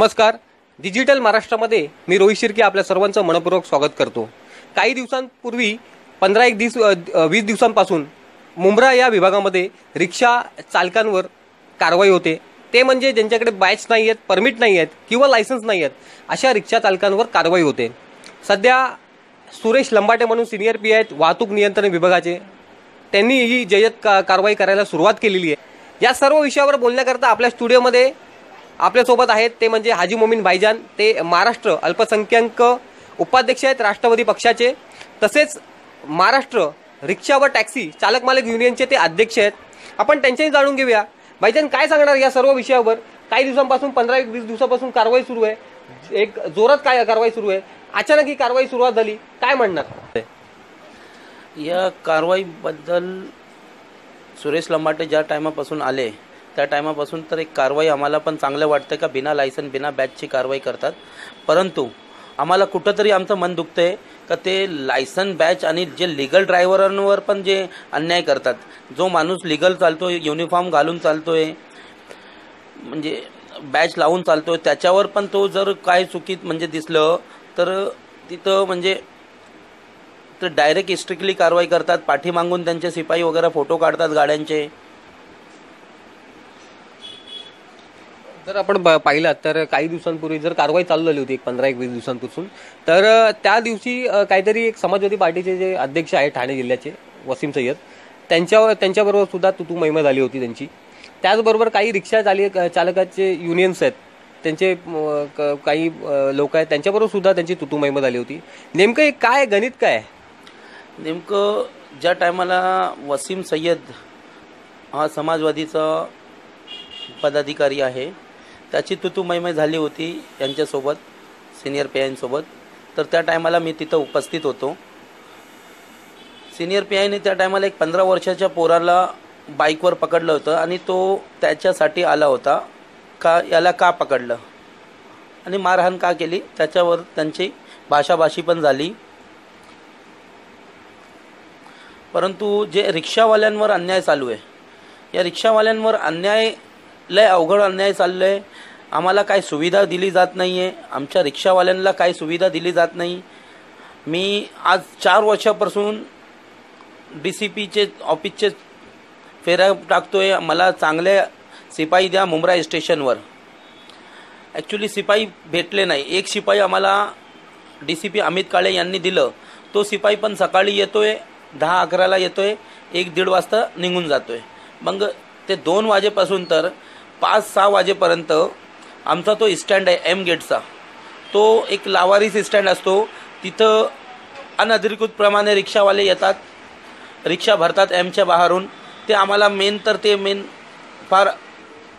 नमस्कार. डिजिटल महाराष्ट्रामध्ये मी रोहित शिर्के आपल्या सर्वांचं मनपूर्वक स्वागत करतो. काही दिवसांपूर्वी पंधरा एक दिवस वीस दिवसांपासून मुंब्रा या विभागामध्ये रिक्षा चालकांवर कारवाई होते. ते म्हणजे ज्यांच्याकडे बॅच नाही आहेत परमिट नाही आहेत किंवा लायसन्स नाही आहेत अशा रिक्षा चालकांवर कारवाई होते. सध्या सुरेश लंबाटे म्हणून सिनियर पी आहेत वाहतूक नियंत्रण विभागाचे. त्यांनी ही जय्यत का कारवाई करायला सुरुवात केलेली आहे. या सर्व विषयावर बोलण्याकरता आपल्या स्टुडिओमध्ये आपल्यासोबत आहेत ते म्हणजे हाजी मोमीन भाईजान. ते महाराष्ट्र अल्पसंख्याक उपाध्यक्ष आहेत राष्ट्रवादी पक्षाचे. तसेच महाराष्ट्र रिक्षा व टॅक्सी चालक मालक युनियनचे ते अध्यक्ष आहेत. आपण त्यांच्याही जाणून घेऊया. भाईजान काय सांगणार या सर्व विषयावर? काही दिवसांपासून पंधरा एक वीस दिवसापासून कारवाई सुरू आहे. एक जोरात काय कारवाई सुरू आहे? अचानक ही कारवाई सुरुवात झाली. काय म्हणणार? या कारवाईबद्दल सुरेश लंबाटे ज्या टायमापासून आले त्या टायमापासून तर एक कारवाई आम्हाला पण चांगलं वाटतं का? बिना लायसन बिना बॅचची कारवाई करतात. परंतु आम्हाला कुठंतरी आमचं मन दुखतंय का ते लायसन बॅच आणि जे लिगल ड्रायव्हरांवर पण जे अन्याय करतात. जो माणूस लिगल चालतोय युनिफॉर्म घालून चालतोय म्हणजे बॅच लावून चालतोय त्याच्यावर पण तो जर काय चुकीत म्हणजे दिसलं तर तिथं म्हणजे तर डायरेक्ट स्ट्रिक्टली कारवाई करतात. पाठीमागून त्यांचे सिपाई वगैरे फोटो काढतात गाड्यांचे. जर आपण ब- पाहिलात तर काही दिवसांपूर्वी जर कारवाई चालू झाली होती एक पंधरा एक वीस दिवसांपासून तर त्या दिवशी काहीतरी एक समाजवादी पार्टीचे जे अध्यक्ष आहे ठाणे जिल्ह्याचे वसीम सय्यद त्यांच्यावर त्यांच्याबरोबर सुद्धा तुतू महिमा झाली होती त्यांची. त्याचबरोबर काही रिक्षा चाली चालकाचे युनियन्स आहेत त्यांचे क- काही लोक आहेत त्यांच्याबरोबर सुद्धा त्यांची तुतू महिमा झाली होती. नेमकं एक काय गणित काय नेमकं ज्या टायमाला वसीम सय्यद हा समाजवादीचा पदाधिकारी आहे त्याची तुतुमयमय झाली होती यांच्यासोबत सिनियर पीआयंसोबत तर त्या टायमाला मी तिथं उपस्थित होतो. सिनियर पी आयने त्या टायमाला एक पंधरा वर्षाच्या पोराला बाईकवर पकडलं होतं आणि तो त्याच्यासाठी आला होता. का याला का पकडलं? आणि मारहाण का केली? त्याच्यावर त्यांची भाषाभाषी पण झाली. परंतु जे रिक्षावाल्यांवर अन्याय चालू आहे. या रिक्षावाल्यांवर अन्याय लय अवघड अन्याय चाललं आहे आम्हाला काय सुविधा दिली जात नाही आहे आमच्या रिक्षावाल्यांना काय सुविधा दिली जात नाही. मी आज चार वर्षापासून डी सी पीचे ऑफिसचे फेऱ्या टाकतोय. मला चांगले शिपाई द्या मुंब्रा स्टेशनवर. ॲक्च्युली शिपाई भेटले नाही. एक शिपाई आम्हाला D C P Amit Kale यांनी दिलं. तो शिपाई पण सकाळी येतोय दहा अकराला येतोय एक दीड वाजता निघून जातोय. मग ते दोन वाजेपासून तर पाच सहा वाजेपर्यंत आमचा तो स्टँड आहे एम गेटचा. तो एक लावारीस स्टँड असतो. तिथं अनधिकृतप्रमाणे रिक्षावाले येतात. रिक्षा भरतात एमच्या बाहेरून. ते आम्हाला मेन तर ते मेन फार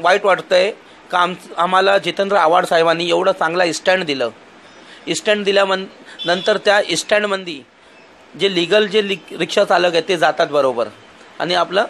वाईट वाटतं आहे का आम आम्हाला जितेंद्र आव्हाड साहेबांनी एवढं चांगला स्टँड दिलं. इस्टँड दिल्यामन नंतर त्या स्टँडमध्ये जे लिगल जे लि रिक्षा चालक आहेत ते जातात बरोबर. आणि आपलं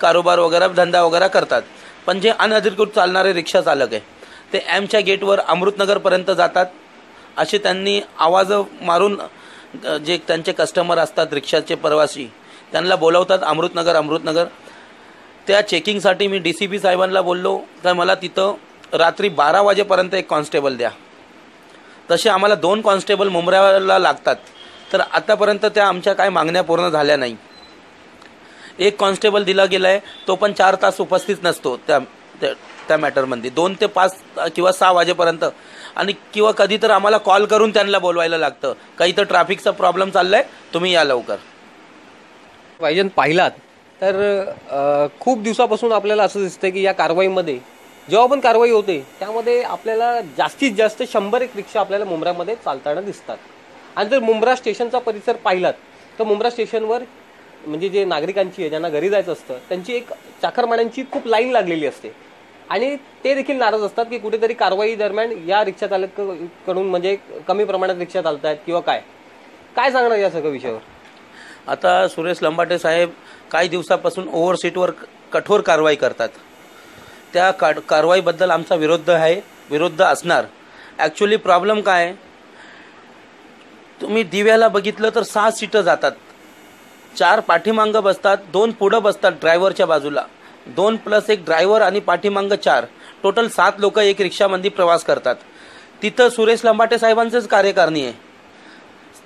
कारोबार वगैरे धंदा वगैरे करतात. पण जे अनधिकृत चालणारे रिक्षा चालक आहे ते एमच्या गेटवर अमृतनगरपर्यंत जातात. असे त्यांनी आवाज मारून जे त्यांचे कस्टमर असतात रिक्षाचे प्रवासी त्यांना बोलवतात अमृतनगर अमृतनगर. त्या चेकिंगसाठी मी डी सी पी साहेबांना बोललो तर मला तिथं रात्री बारा वाजेपर्यंत एक कॉन्स्टेबल द्या. तसे आम्हाला दोन कॉन्स्टेबल मुंबऱ्याला लागतात. तर आतापर्यंत त्या आमच्या काय मागण्या पूर्ण झाल्या नाही. एक कॉन्स्टेबल दिला गेला आहे तो पण चार तास उपस्थित नसतो त्या त्या- त्या मॅटरमध्ये दोन ते पाच किंवा सहा वाजेपर्यंत. आणि किंवा कधी तर आम्हाला कॉल करून त्यांना बोलवायला लागतं. काही तर ट्रॅफिकचा प्रॉब्लेम चाललाय तुम्ही या लवकर. पाहिजे पाहिलात. तर खूप दिवसापासून आपल्याला असं दिसतंय की या कारवाईमध्ये जेव्हा पण कारवाई होते त्यामध्ये आपल्याला जास्तीत जास्त शंभर एक रिक्षा आपल्याला मुंब्रामध्ये चालताना दिसतात. आणि जर मुंब्रा स्टेशनचा परिसर पाहिलात तर मुंब्रा स्टेशनवर म्हणजे जे नागरिकांची आहे ज्यांना घरी जायचं असतं त्यांची एक चाकरमान्यांची खूप लाईन लागलेली असते. आणि ते देखील नाराज असतात की कुठेतरी कारवाई दरम्यान या रिक्षा चालककडून म्हणजे कमी प्रमाणात रिक्षा चालतायत किंवा काय. काय सांगणार या सगळ्या विषयावर? आता सुरेश लंबाटे साहेब काही दिवसापासून ओव्हरसीटवर कठोर कारवाई करतात. त्या का कारवाईबद्दल आमचा विरोध आहे विरोध असणार. ॲक्च्युली प्रॉब्लेम काय? आहे? तुम्ही दिव्याला बघितलं तर सहा सीटं जातात. चार पाठीमागं बसतात दोन पुढं बसतात ड्रायव्हरच्या बाजूला. दोन प्लस एक ड्रायव्हर आणि पाठीमागं चार. टोटल सात लोक एक रिक्षामध्ये प्रवास करतात. तिथं सुरेश लंबाटे साहेबांचंच कार्यकारणी आहे.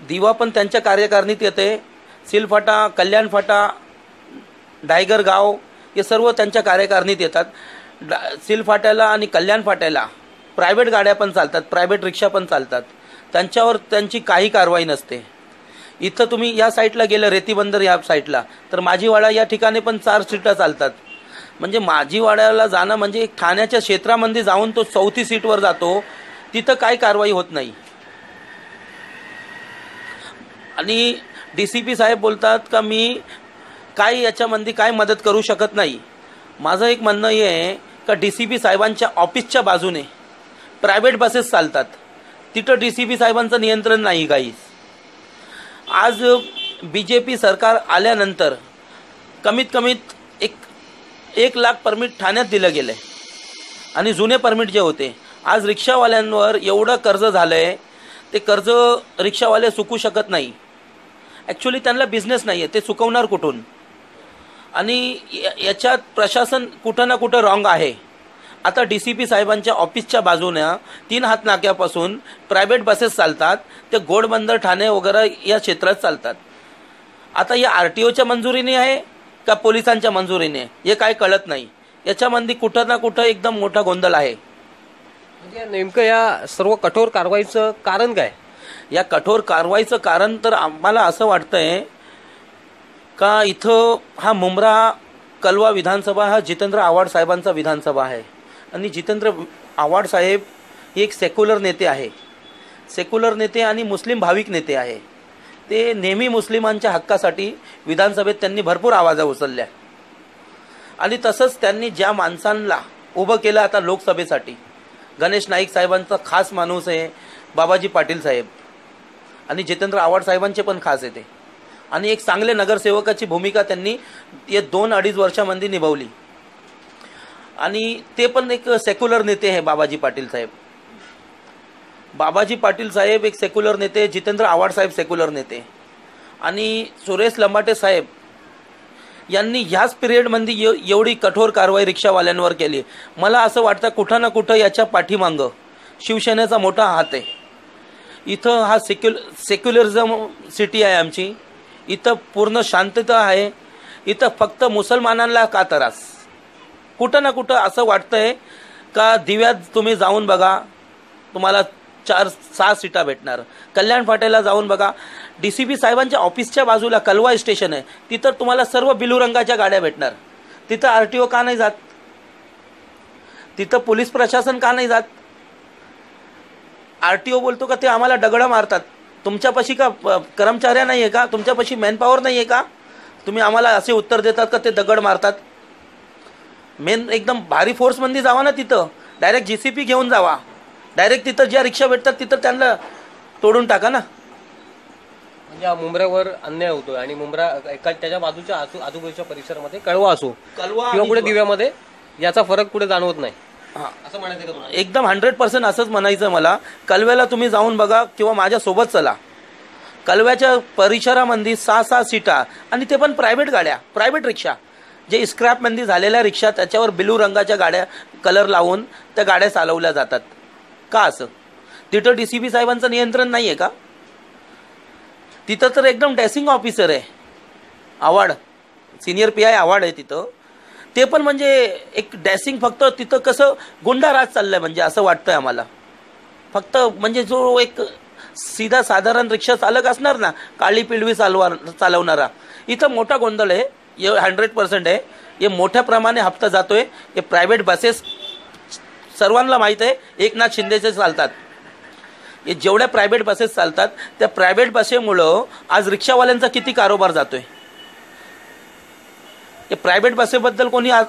दिवा पण त्यांच्या कार्यकारणीत येते. सिलफाटा कल्याण फाटा डायगर गाव हे सर्व त्यांच्या कार्यकारिणीत येतात. डा सिलफाट्याला आणि कल्याण फाट्याला. प्रायव्हेट गाड्या पण चालतात प्रायव्हेट रिक्षा पण चालतात. त्यांच्यावर त्यांची काही कारवाई नसते. इथं तुम्ही या साईटला गेलं रेतीबंदर या साईटला तर माझीवाडा या ठिकाणी पण चार सीटा चालतात. म्हणजे माझीवाड्याला जाणं म्हणजे ठाण्याच्या क्षेत्रामध्ये जाऊन तो चौथी सीटवर जातो तिथं काही कारवाई होत नाही. आणि डी सी पी साहेब बोलतात का मी काय याच्यामध्ये काय मदत करू शकत नाही. माझं एक म्हणणं हे आहे का डी सी पी साहेबांच्या ऑफिसच्या बाजूने प्रायव्हेट बसेस चालतात. तिथं डी सी पी साहेबांचं नियंत्रण नाही काहीच आज बी जे पी सरकार आल्यानंतर कमीत कमीत एक एक लाख परमिट ठाण्यात दिलं गेलं आहे आणि जुने परमिट जे होते आज रिक्षावाल्यांवर एवढं कर्ज झालं आहे ते कर्ज रिक्षावाले चुकू शकत नाही. ॲक्च्युली त्यांना बिझनेस नाही आहे ते चुकवणार कुठून? आणि याच्यात प्रशासन कुठं ना कुठं रॉंग आहे. आता डी सी पी साहेबांच्या ऑफिसच्या बाजूनं तीन हात नाक्यापासून प्रायव्हेट बसेस चालतात ते गोडबंदर ठाणे वगैरे या क्षेत्रात चालतात. आता या आर टी ओच्या मंजुरीने आहे का पोलिसांच्या मंजुरीने? हे काय कळत नाही. याच्यामध्ये कुठं ना कुठं एकदम मोठा गोंधळ आहे. म्हणजे नेमकं या सर्व कठोर कारवाईचं कारण काय? या कठोर कारवाईचं कारण तर आम्हाला असं वाटतंय का इथं हा मुंब्रा कलवा विधानसभा हा जितेंद्र आव्हाड साहेबांचा विधानसभा आहे. आणि जितेंद्र आव्हाड साहेब हे एक सेक्युलर नेते आहे. सेक्युलर नेते आणि मुस्लिम भाविक नेते आहे. ते नेहमी मुस्लिमांच्या हक्कासाठी विधानसभेत त्यांनी भरपूर आवाजा उचलल्या. आणि तसंच त्यांनी ज्या माणसांना उभं केलं आता लोकसभेसाठी गणेश नाईक साहेबांचा खास माणूस आहे बाबाजी पाटील साहेब. आणि जितेंद्र आव्हाड साहेबांचे पण खास येते आणि एक चांगले नगरसेवकाची भूमिका त्यांनी या दोन अडीच वर्षामध्ये निभावली. आणि ते पण एक सेक्युलर नेते आहे बाबाजी पाटील साहेब. बाबाजी पाटील साहेब एक सेक्युलर नेते जितेंद्र आव्हाड साहेब सेक्युलर नेते. आणि सुरेश लंबाटे साहेब यांनी ह्याच पिरियडमध्ये ये एवढी कठोर कारवाई रिक्षावाल्यांवर केली. मला असं वाटतं कुठं ना कुठं याच्या पाठीमागं शिवसेनेचा मोठा हात आहे. इथं हा सेक्युल सेक्युलरिझम सिटी आहे आमची. इथं पूर्ण शांतता आहे. इथं फक्त मुसलमानांना का त्रास? कुठं ना कुठं असं वाटतंय का दिव्यात तुम्ही जाऊन बघा तुम्हाला चार सहा सीटा भेटणार. कल्याण फाट्याला जाऊन बघा. डी सी पी साहेबांच्या ऑफिसच्या बाजूला कलवा स्टेशन आहे. तिथं तुम्हाला सर्व बिलू रंगाच्या गाड्या भेटणार. तिथं आर टी ओ का नाही जात? तिथं पोलीस प्रशासन का नाही जात? आर टी ओ बोलतो का ते आम्हाला दगडं मारतात. तुमच्यापाशी का कर्मचाऱ्या नाही आहे का? तुमच्यापाशी मॅनपॉवर नाही आहे का? तुम्ही आम्हाला असे उत्तर देतात का ते दगड मारतात? मेन एकदम भारी फोर्समध्ये जावा ना तिथं. डायरेक्ट जी सी पी घेऊन जावा. डायरेक्ट तिथं ज्या रिक्षा भेटतात तिथं त्यांना तोडून टाका ना. म्हणजे हा मुंबऱ्यावर अन्याय होतोय आणि मुंब्रा एका त्याच्या बाजूच्या आजू आजूबाजूच्या परिसरामध्ये कळवा असो. कलवा किंवा कुठे दिव्यामध्ये याचा फरक कुठे जाणवत नाही. हां. असं म्हणायचं का तुम्हाला? एकदम हंड्रेड पर्सेंट असंच म्हणायचं मला. कलव्याला तुम्ही जाऊन बघा किंवा माझ्यासोबत चला. कलव्याच्या परिसरामध्ये सहा सहा सीटा आणि ते पण प्रायव्हेट गाड्या प्रायव्हेट रिक्षा. जे स्क्रॅपमध्ये झालेल्या रिक्षा त्याच्यावर ब्लू रंगाच्या गाड्या कलर लावून त्या गाड्या चालवल्या जातात. का असं? तिथं डी सी पी साहेबांचं नियंत्रण नाही आहे का? तिथं तर एकदम डॅसिंग ऑफिसर आहे. Awad senior P I Awad आहे तिथं. ते पण म्हणजे एक डॅसिंग फक्त तिथं कसं गुंडाराज चाललाय म्हणजे असं वाटतंय आम्हाला. फक्त म्हणजे जो एक सीधा साधारण रिक्षा चालक असणार ना काळी पिळवी चालवा चालवणारा इथं मोठा गोंधळ आहे. हे हंड्रेड पर्सेंट आहे हे मोठ्या प्रमाणे हप्ता जातोय. हे प्रायव्हेट बसेस सर्वांना माहीत आहे. एकनाथ शिंदेचे चालतात. हे जेवढ्या प्रायव्हेट बसेस चालतात त्या प्रायव्हेट बसेमुळं आज रिक्षावाल्यांचा किती कारोबार जातोय. हे प्रायव्हेट बसेबद्दल कोणी आज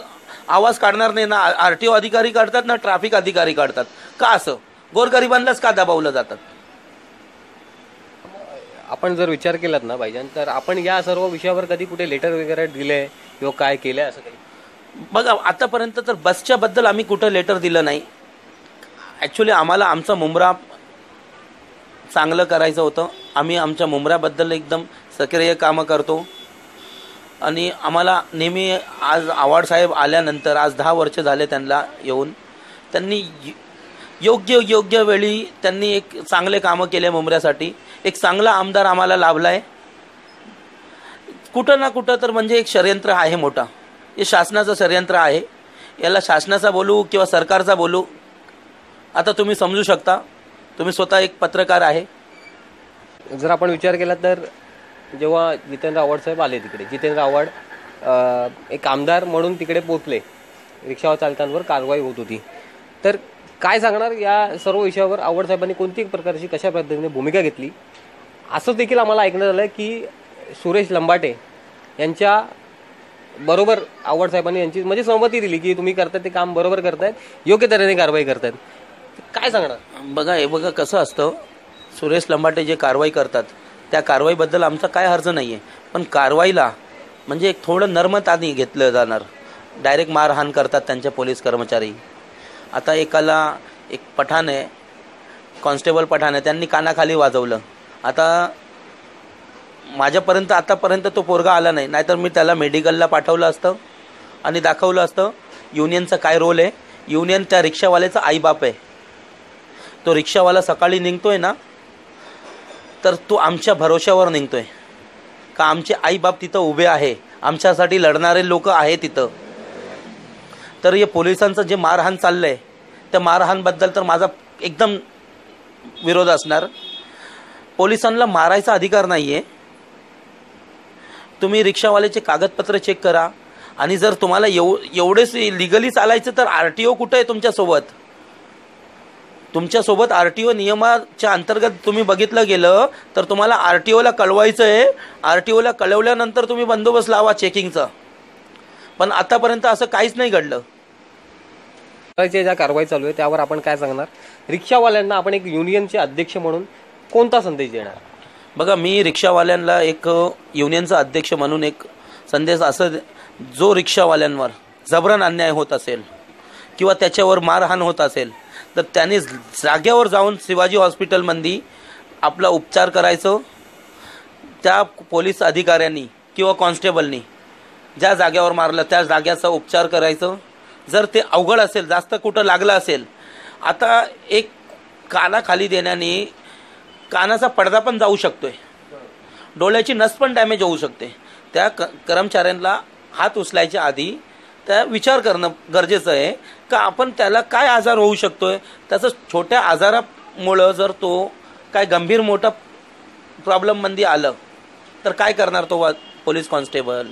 आवाज काढणार नाही ना आर टी ओ अधिकारी काढतात ना ट्रॅफिक अधिकारी काढतात. का असं? गोरगरिबांनाच का दबावलं जातात? आपण जर विचार केलात ना भाईजान तर आपण या सर्व विषयावर कधी कुठे लेटर वगैरे दिले किंवा काय केलं असं काही? बघा आतापर्यंत तर बसच्या बद्दल आम्ही कुठं लेटर दिलं नाही. ॲक्च्युली आम्हाला आमचा मुंब्रा चांगलं करायचं होतं. आम्ही आमच्या मुंबऱ्याबद्दल एकदम सक्रिय कामं करतो. आणि आम्हाला नेहमी आज आवाडसाहेब आल्यानंतर आज दहा वर्ष झाले त्यांना येऊन त्यांनी य- योग्य योग्य वेळी त्यांनी एक चांगले कामं केले मुंबऱ्यासाठी एक चांगला आमदार आम्हाला लाभला आहे कुठं ना कुठं तर म्हणजे एक षडयंत्र आहे मोठा. हे शासनाचं षडयंत्र आहे. याला शासनाचा बोलू किंवा सरकारचा बोलू आता तुम्ही समजू शकता. तुम्ही स्वतः एक पत्रकार आहे. जर आपण विचार केला तर जेव्हा जितेंद्र आव्हाड साहेब आले तिकडे जितेंद्र आव्हाड एक आमदार म्हणून तिकडे पोचले रिक्षा चालकांवर कारवाई होत होती. तर काय सांगणार या सर्व विषयावर आव्हाड साहेबांनी कोणती प्रकारची कशा पद्धतीने भूमिका घेतली? असं देखील आम्हाला ऐकण्यात आलं की सुरेश लंबाटे यांच्या बरोबर आव्हाड साहेबांनी यांची म्हणजे सहमती दिली की तुम्ही करताय ते काम बरोबर करतायत योग्य तऱ्हेने कारवाई करतायत. काय सांगणार? बघा हे बघा कसं असतं. सुरेश लंबाटे जे कारवाई करतात त्या कारवाईबद्दल आमचा काय अर्ज नाही आहे पण कारवाईला म्हणजे एक थोडं नर्मतानी घेतलं जाणार. डायरेक्ट मारहाण करतात त्यांचे पोलीस कर्मचारी. आता एकाला एक पठाण आहे कॉन्स्टेबल पठाण आहे त्यांनी कानाखाली वाजवलं. आता माझ्यापर्यंत आतापर्यंत तो पोरगा आला नाही. नाहीतर मी त्याला मेडिकलला पाठवलं असतं आणि दाखवलं असतं युनियनचा काय रोल आहे? युनियन त्या रिक्षावाल्याचा आईबाप आहे. तो रिक्षावाला सकाळी निघतो आहे ना तर तो आमच्या भरोश्यावर आहे का आमचे आईबाप तिथं उभे आहे आमच्यासाठी लढणारे लोक आहे तिथं. तर हे पोलिसांचं जे मारहाण चाललं आहे त्या मारहाणबद्दल तर माझा एकदम विरोध असणार. पोलिसांना मारायचा अधिकार नाही आहे तुम्ही रिक्षावाल्याचे कागदपत्र चेक करा. आणि जर तुम्हाला एव एवढेच लिगली चालायचं तर आर टी ओ कुठं आहे तुमच्यासोबत? तुमच्यासोबत आर टी ओ नियमाच्या अंतर्गत तुम्ही बघितलं गेलं तर तुम्हाला आर टी ओला कळवायचं आहे आर टी ओला कळवल्यानंतर तुम्ही बंदोबस्त लावा चेकिंगचा पण आतापर्यंत असं काहीच नाही घडलं. ज्या कारवाई चालू आहे त्यावर आपण काय सांगणार? रिक्षावाल्यांना आपण एक युनियनचे अध्यक्ष म्हणून कोणता संदेश देणार? बघा मी रिक्षावाल्यांना एक युनियनचा अध्यक्ष म्हणून एक संदेश असं जो रिक्षावाल्यांवर जबरन अन्याय होत असेल किंवा त्याच्यावर मारहाण होत असेल तर त्यांनी जाग्यावर जाऊन शिवाजी हॉस्पिटलमध्ये आपला उपचार करायचं. त्या पोलीस अधिकाऱ्यांनी किंवा कॉन्स्टेबलनी ज्या जाग्यावर मारलं त्या जाग्याचा उपचार करायचं. जर ते अवघड असेल जास्त कुठं लागलं असेल आता एक कानाखाली देण्याने कानाचा पडदा पण जाऊ शकतोय. डोळ्याची नस पण डॅमेज होऊ शकते. त्या क कर्मचाऱ्यांना हात उचलायच्या आधी त्या विचार करणं गरजेचं आहे. का आपण त्याला काय आजार होऊ शकतोय? त्याचं छोट्या आजारामुळं जर तो काय गंभीर मोठा प्रॉब्लेममध्ये आलं तर काय करणार तो वा पोलीस कॉन्स्टेबल?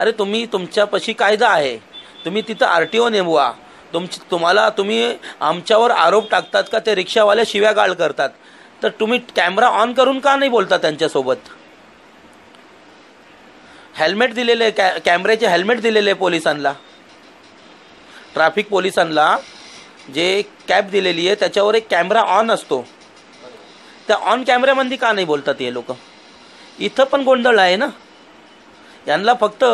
अरे तुम्ही तुमच्यापाशी कायदा आहे. तुम्ही तिथं आर टी ओ नेमवा. तुमची तुम्हाला तुम्ही आमच्यावर आरोप टाकतात का ते रिक्षावाले शिव्या गाळ करतात? तर तुम्ही कॅमेरा ऑन करून का नाही बोलता त्यांच्यासोबत? हेल्मेट दिलेले कॅ कॅमेऱ्याचे हेल्मेट दिलेले पोलिसांना. ट्रॅफिक पोलिसांना जे कॅब दिलेली आहे त्याच्यावर एक कॅमेरा ऑन असतो. त्या ऑन कॅमेऱ्यामध्ये का नाही बोलतात हे लोक? इथं पण गोंधळ आहे ना? यांना फक्त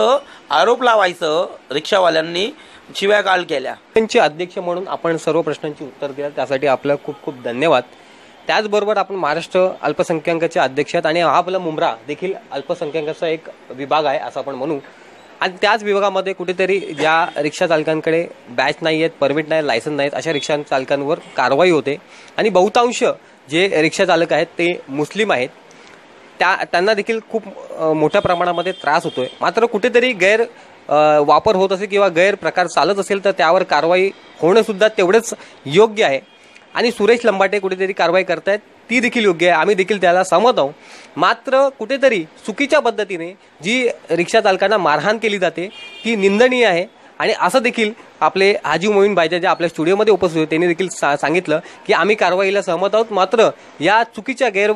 आरोप लावायचं रिक्षावाल्यांनी शिव्या काल केल्या. त्यांचे अध्यक्ष म्हणून आपण सर्व प्रश्नांची उत्तर दिलं त्यासाठी आपलं खूप खूप धन्यवाद. त्याचबरोबर आपण महाराष्ट्र अल्पसंख्याकाचे अध्यक्ष आहेत आणि हा आपला मुंब्रा देखील अल्पसंख्याकाचा एक विभाग आहे असं आपण म्हणू. आणि त्याच विभागामध्ये कुठेतरी ज्या रिक्षा चालकांकडे बॅच नाही आहेत परमिट नाही लायसन नाहीत अशा रिक्षा चालकांवर कारवाई होते. आणि बहुतांश जे रिक्षा चालक आहेत ते मुस्लिम आहेत. त्या त्यांना देखील खूप मोठ्या प्रमाणामध्ये त्रास होतोय. मात्र कुठेतरी गैर वापर होत असेल किंवा गैरप्रकार चालत असेल तर त्यावर कारवाई होणंसुद्धा तेवढंच योग्य आहे. आणि सुरेश लंबाटे कुठेतरी कारवाई करतायत ती देखील योग्य आहे. आम्ही देखील त्याला सहमत आहोत. मात्र कुठेतरी चुकीच्या पद्धतीने जी रिक्षा चालकांना मारहाण केली जाते ती निंदनीय आहे. आणि असं देखील आपले हाजी मोईन बायजा जे आपल्या स्टुडिओमध्ये उपस्थित होते त्यांनी देखील सा सांगितलं की आम्ही कारवाईला सहमत आहोत. मात्र या चुकीच्या गैर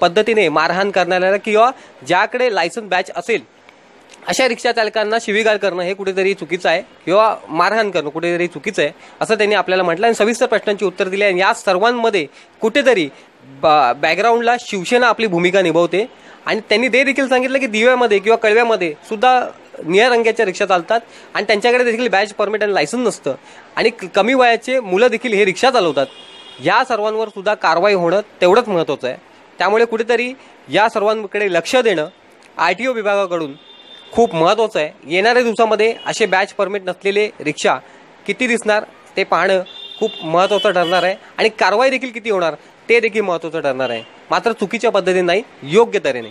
पद्धतीने मारहाण करणाऱ्याला किंवा ज्याकडे लायसन बॅच असेल अशा रिक्षा चालकांना शिवीगाळ करणं हे कुठेतरी चुकीचं आहे किंवा मारहाण करणं कुठेतरी चुकीचं आहे असं त्यांनी आपल्याला म्हटलं आणि सविस्तर प्रश्नांची उत्तर दिली आणि या सर्वांमध्ये कुठेतरी बा बॅकग्राऊंडला शिवसेना आपली भूमिका निभावते. आणि त्यांनी ते देखील सांगितलं की दिव्यामध्ये किंवा कळव्यामध्ये सुद्धा निळ्या रंगाच्या रिक्षा चालतात आणि त्यांच्याकडे देखील बॅच परमिट आणि लायसन्स नसतं. आणि क- कमी वयाचे मुलं देखील हे रिक्षा चालवतात. या सर्वांवर सुद्धा कारवाई होणं तेवढंच महत्त्वाचं आहे. त्यामुळे कुठेतरी या सर्वांकडे लक्ष देणं आय टी ओ विभागाकडून खूप महत्त्वाचं आहे. येणाऱ्या दिवसामध्ये असे बॅच परमिट नसलेले रिक्षा किती दिसणार ते पाहणं खूप महत्त्वाचं ठरणार आहे. आणि कारवाई देखील किती होणार ते देखील महत्त्वाचं ठरणार आहे. मात्र चुकीच्या पद्धतीने नाही योग्य तऱ्हेने.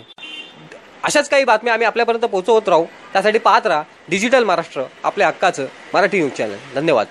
अशाच काही बातम्या आम्ही आपल्यापर्यंत पोहोचवत राहू. त्यासाठी पाहत राहा डिजिटल महाराष्ट्र आपल्या हक्काचं मराठी न्यूज चॅनल. धन्यवाद.